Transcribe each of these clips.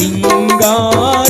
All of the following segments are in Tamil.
சிங்கார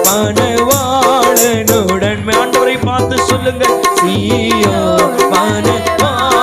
மனவாளனுடன். ஆண்டவரை பார்த்து சொல்லுங்க. சீயோ மனவா